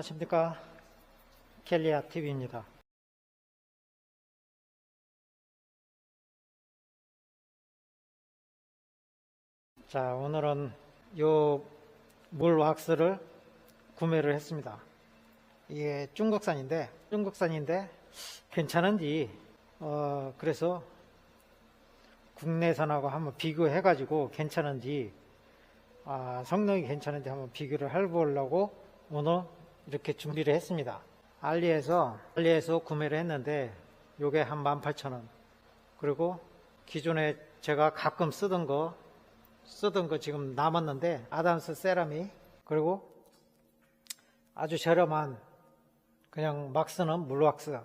안녕하십니까. 켈리아 TV입니다. 자, 오늘은 요 물 왁스를 구매를 했습니다. 이게 중국산인데, 중국산인데 괜찮은지, 어, 그래서 국내산하고 한번 비교해가지고 괜찮은지, 아, 성능이 괜찮은지 한번 비교를 해보려고 오늘 이렇게 준비를 했습니다. 알리에서, 알리에서 구매를 했는데, 요게 한 18,000원. 그리고 기존에 제가 가끔 쓰던 거, 쓰던 거 지금 남았는데, 아담스 세라믹, 그리고 아주 저렴한, 그냥 막 쓰는 물왁스.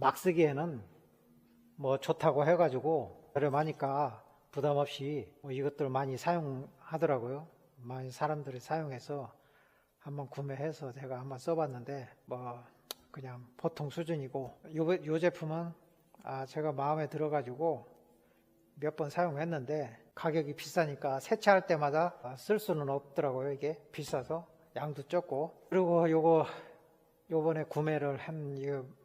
막 쓰기에는 뭐 좋다고 해가지고 저렴하니까 부담 없이 뭐 이것들 많이 사용하더라고요. 많이 사람들이 사용해서 한번 구매해서 제가 한번 써봤는데 뭐 그냥 보통 수준이고 요, 요 제품은 아 제가 마음에 들어가지고 몇 번 사용했는데 가격이 비싸니까 세차할 때마다 쓸 수는 없더라고요. 이게 비싸서 양도 적고. 그리고 요거 요번에 구매를 한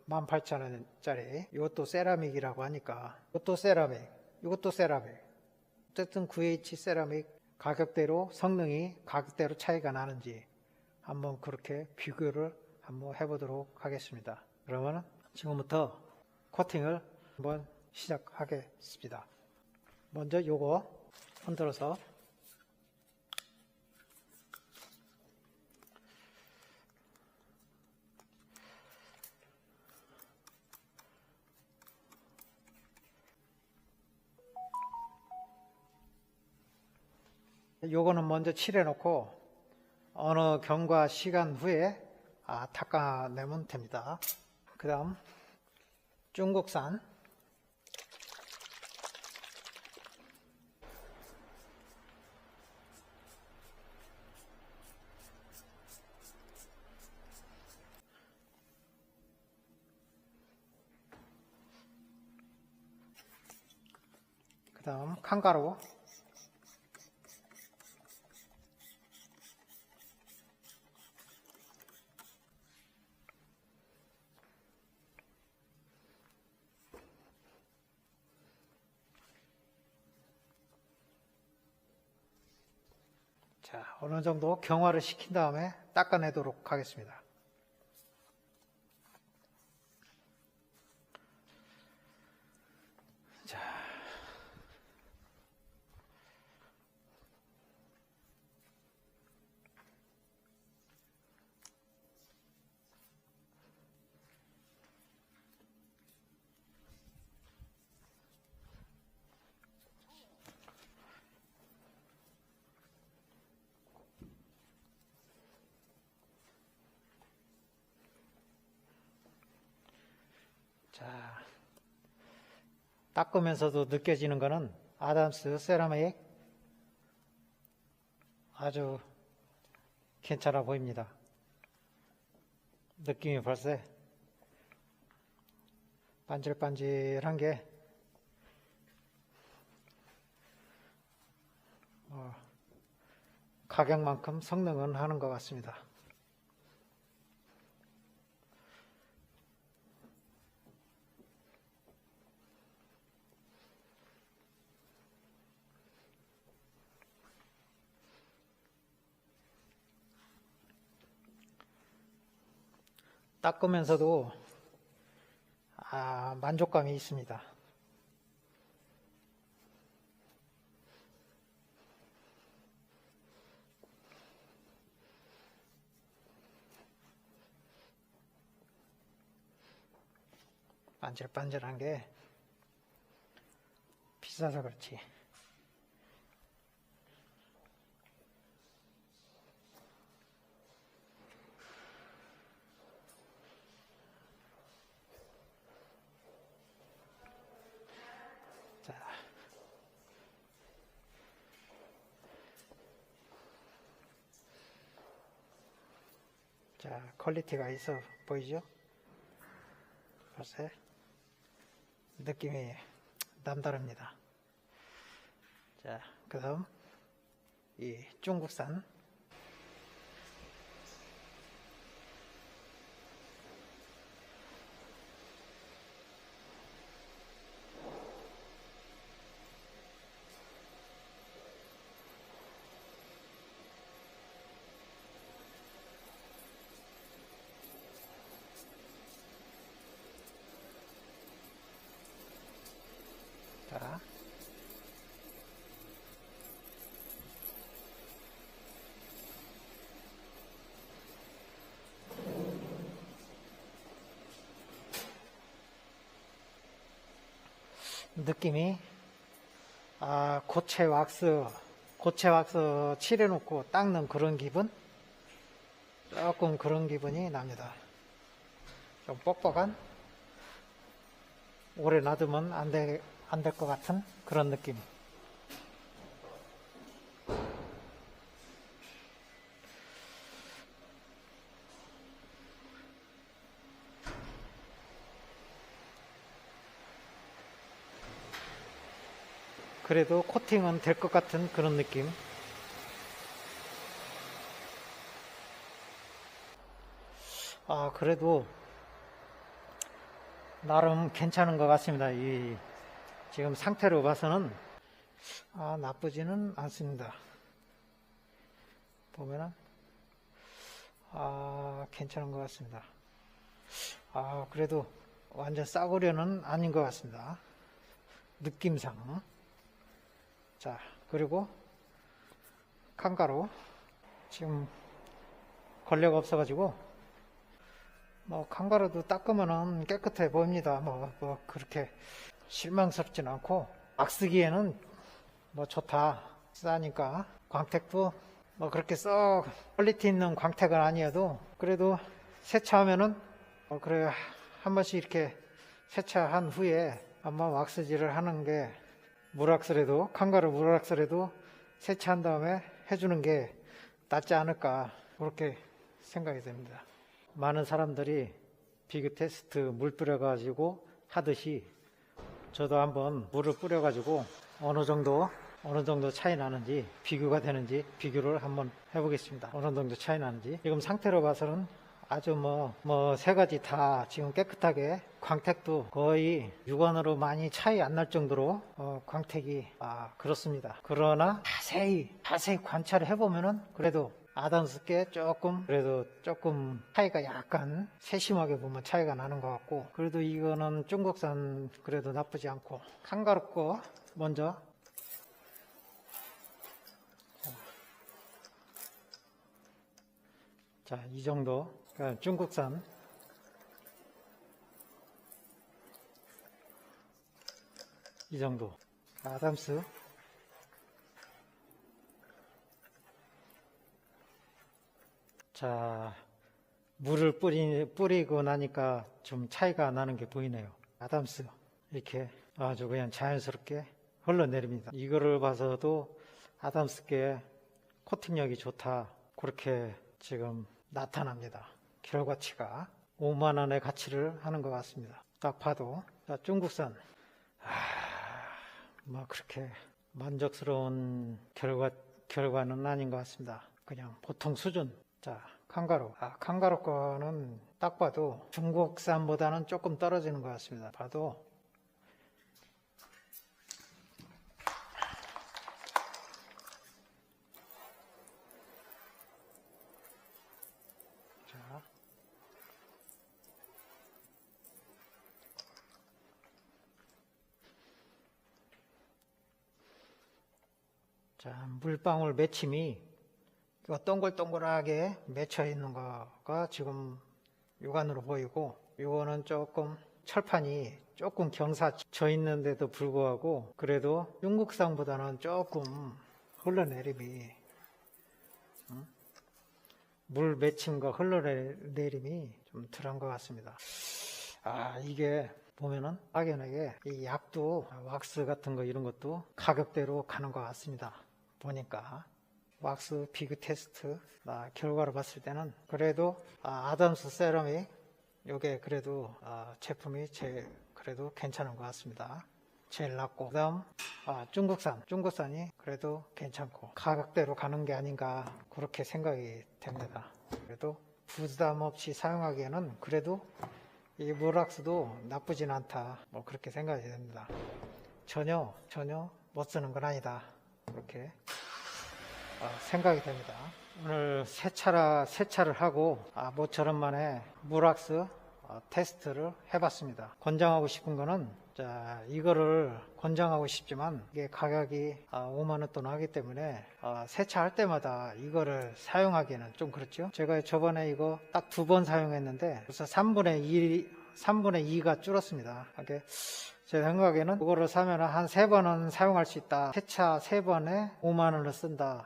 18,000원짜리 이것도 세라믹이라고 하니까 이것도 세라믹 이것도 세라믹. 어쨌든 VH 세라믹 가격대로 성능이 가격대로 차이가 나는지 한번 그렇게 비교를 한번 해보도록 하겠습니다. 그러면 지금부터 코팅을 한번 시작하겠습니다. 먼저 요거 흔들어서 요거는 먼저 칠해 놓고 어느 경과 시간 후에 아, 닦아내면 됩니다. 그 다음 중국산 그 다음 칸가루 자, 어느 정도 경화를 시킨 다음에 닦아내도록 하겠습니다. 자. 자, 닦으면서도 느껴지는 것은 아담스 세라믹 아주 괜찮아 보입니다. 느낌이 벌써 반질반질한 게 어, 가격만큼 성능은 하는 것 같습니다. 닦으면서도 아, 만족감이 있습니다. 반질반질한 게 비싸서 그렇지. 자, 퀄리티가 있어 보이죠? 벌써 느낌이 남다릅니다. 자, 그 다음 이 중국산 자. 느낌이? 아 고체 왁스 고체 왁스 칠해놓고 닦는 그런 기분? 조금 그런 기분이 납니다. 좀 뻑뻑한? 오래 놔두면 안 될 안 될 것 같은 그런 느낌 그래도 코팅은 될 것 같은 그런 느낌. 아, 그래도 나름 괜찮은 것 같습니다. 이 지금 상태로 봐서는 아, 나쁘지는 않습니다. 보면은 아, 괜찮은 것 같습니다. 아, 그래도 완전 싸구려는 아닌 것 같습니다. 느낌상. 자, 그리고 칸가루. 지금 걸레가 없어가지고, 뭐, 칸가루도 닦으면은 깨끗해 보입니다. 뭐, 뭐, 그렇게 실망스럽진 않고, 막 쓰기에는 뭐 좋다. 싸니까. 광택도 뭐 그렇게 썩 퀄리티 있는 광택은 아니어도, 그래도 세차하면은, 어, 그래, 한 번씩 이렇게 세차한 후에 한번 왁스질을 하는 게 물왁스라도 칸가루 물왁스라도 세차한 다음에 해주는 게 낫지 않을까 그렇게 생각이 됩니다. 많은 사람들이 비교 테스트 물 뿌려가지고 하듯이 저도 한번 물을 뿌려가지고 어느 정도 어느 정도 차이 나는지 비교가 되는지 비교를 한번 해보겠습니다. 어느 정도 차이 나는지 지금 상태로 봐서는 아주 뭐, 뭐, 세 가지 다 지금 깨끗하게 광택도 거의 육안으로 많이 차이 안 날 정도로 어, 광택이 아, 그렇습니다. 그러나 자세히, 자세히 관찰을 해보면은 그래도 아담스게 조금, 그래도 조금 차이가 약간 세심하게 보면 차이가 나는 것 같고 그래도 이거는 중국산 그래도 나쁘지 않고 거 먼저 자, 이 정도. 그러니까 중국산. 이 정도. 아담스. 자, 물을 뿌리, 뿌리고 나니까 좀 차이가 나는 게 보이네요. 아담스. 이렇게 아주 그냥 자연스럽게 흘러내립니다. 이거를 봐서도 아담스께 코팅력이 좋다. 그렇게 지금 나타납니다. 결과치가 5만 원의 가치를 하는 것 같습니다. 딱 봐도 자, 중국산 아, 뭐 그렇게 만족스러운 결과 결과는 아닌 것 같습니다. 그냥 보통 수준. 자, 칸가루. 아, 칸가루 거는 딱 봐도 중국산보다는 조금 떨어지는 것 같습니다. 봐도 자, 물방울 맺힘이 동글동글하게 맺혀 있는 거가 지금 육안으로 보이고 이거는 조금 철판이 조금 경사져 있는데도 불구하고 그래도 중국산보다는 조금 흘러내림이 음? 물 맺힘과 흘러내림이 좀 덜한 것 같습니다. 아, 이게 보면은 확연하게 이 약도 왁스 같은 거 이런 것도 가격대로 가는 것 같습니다. 보니까 왁스 비교 테스트 아, 결과를 봤을 때는 그래도 아, 아담스 세럼이 요게 그래도 아, 제품이 제일 그래도 괜찮은 것 같습니다. 제일 낫고 그다음 아, 중국산 중국산이 그래도 괜찮고 가격대로 가는 게 아닌가 그렇게 생각이 됩니다. 그래도 부담 없이 사용하기에는 그래도 이 물락스도 나쁘진 않다 뭐 그렇게 생각이 됩니다. 전혀 전혀 못 쓰는 건 아니다 그렇게 어, 생각이 됩니다. 오늘 세차라 세차를 하고 아, 모처럼 만에 물왁스 어, 테스트를 해봤습니다. 권장하고 싶은 거는 자 이거를 권장하고 싶지만 이게 가격이 5만 원 돈 하기 때문에 어, 세차할 때마다 이거를 사용하기는 좀 그렇죠. 제가 저번에 이거 딱 두 번 사용했는데 그래서 3분의 2 3분의 2가 줄었습니다. 이게 제 생각에는 그거를 사면 한 세 번은 사용할 수 있다. 세차 세 번에 5만 원을 쓴다.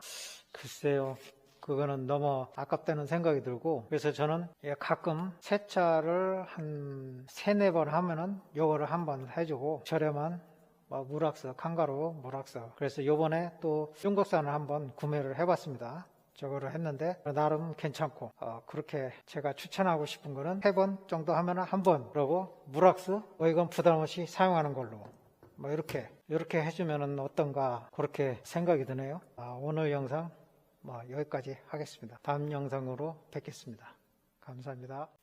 글쎄요. 그거는 너무 아깝다는 생각이 들고 그래서 저는 예, 가끔 세차를 한 세네 번 하면은 요거를 한 번 해주고 저렴한 뭐 물악서 칸가루 물악서 그래서 요번에 또 중국산을 한번 구매를 해봤습니다 저거를 했는데 나름 괜찮고 어, 그렇게 제가 추천하고 싶은 거는 세 번 정도 하면은 한번 그러고 물악스 뭐 이건 부담 없이 사용하는 걸로 뭐 이렇게 이렇게 해주면은 어떤가 그렇게 생각이 드네요 아, 오늘 영상 뭐 여기까지 하겠습니다. 다음 영상으로 뵙겠습니다. 감사합니다.